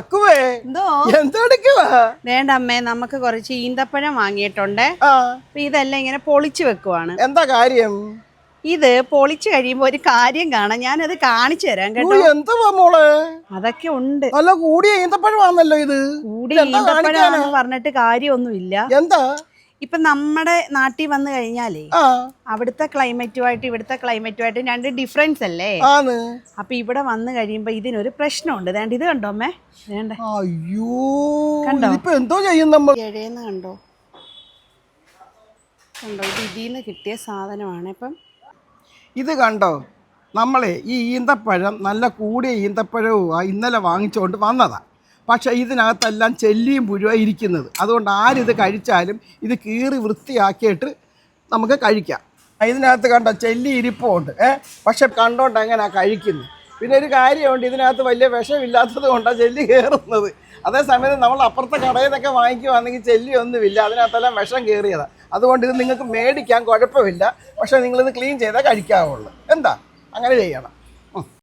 അക്കുവേ എന്തോ? എന്തെടുക്കുവാ വേണ്ട അമ്മേ നമുക്ക് കുറച്ച് ഈന്തപ്പഴം വാങ്ങിയിട്ടുണ്ട്. അപ്പൊ ഇതെല്ലാം ഇങ്ങനെ പൊളിച്ചു വെക്കുവാണ്. എന്താ കാര്യം? ഇത് പൊളിച്ചു കഴിയുമ്പോ ഒരു കാര്യം കാണാം. ഞാനത് കാണിച്ചു തരാം കേട്ടോ. എന്തുവാ മോളെ? അതൊക്കെ ഉണ്ട്. നല്ല കൂടിയ ഈന്തപ്പഴമാണല്ലോ ഇത്. കൂടിയ? ഈന്തപ്പഴമാണെന്ന് പറഞ്ഞിട്ട് കാര്യമൊന്നുമില്ല. എന്താ? ഇപ്പൊ നമ്മുടെ നാട്ടിൽ വന്നു കഴിഞ്ഞാലേ അവിടുത്തെ ക്ലൈമറ്റുമായിട്ട് ഇവിടുത്തെ ക്ലൈമറ്റുമായിട്ട് രണ്ട് ഡിഫറൻസ് അല്ലേ? ആന്ന് അപ്പൊ ഇവിടെ വന്നു കഴിയുമ്പോ ഇതിനൊരു പ്രശ്നമുണ്ട്. വേണ്ട ഇത് കണ്ടോ അമ്മേ? വേണ്ട അയ്യോ. കണ്ടോ? എന്തോ ചെയ്യും നമ്മൾ? ഇഴയെന്ന് കണ്ടോ? കണ്ടോ? ഇത് ഇതിന്ന് കിട്ടിയ സാധനമാണ്. ഇപ്പം ഇത് കണ്ടോ? നമ്മളെ ഈ ഈന്തപ്പഴം നല്ല കൂടിയ ഈന്തപ്പഴവും ഇന്നലെ വാങ്ങിച്ചുകൊണ്ട് വന്നതാ. പക്ഷേ ഇതിനകത്തെല്ലാം ചെല്ലിയും പുഴുവാ ഇരിക്കുന്നത്. അതുകൊണ്ട് ആരിത് കഴിച്ചാലും ഇത് കീറി വൃത്തിയാക്കിയിട്ട് നമുക്ക് കഴിക്കാം. ഇതിനകത്ത് കണ്ട ചെല്ലി ഇരിപ്പുണ്ട് ഏ? പക്ഷെ കണ്ടോണ്ട് എങ്ങനെയാ കഴിക്കുന്നത് പിന്നെ ഒരു കാര്യമുണ്ട് ഇതിനകത്ത് വലിയ വിഷമില്ലാത്തത് കൊണ്ടാണ് ചെല്ലി കയറുന്നത് അതേസമയത്ത് നമ്മൾ അപ്പുറത്തെ കടയിൽ നിന്നൊക്കെ വാങ്ങിക്കുവാണെങ്കിൽ ചെല്ലി ഒന്നുമില്ല അതിനകത്തെല്ലാം വിഷം കയറിയതാണ് അതുകൊണ്ട് ഇത് നിങ്ങൾക്ക് മേടിക്കാൻ കുഴപ്പമില്ല പക്ഷേ നിങ്ങളിത് ക്ലീൻ ചെയ്താൽ കഴിക്കാവുള്ളൂ. എന്താ? അങ്ങനെ ചെയ്യണം.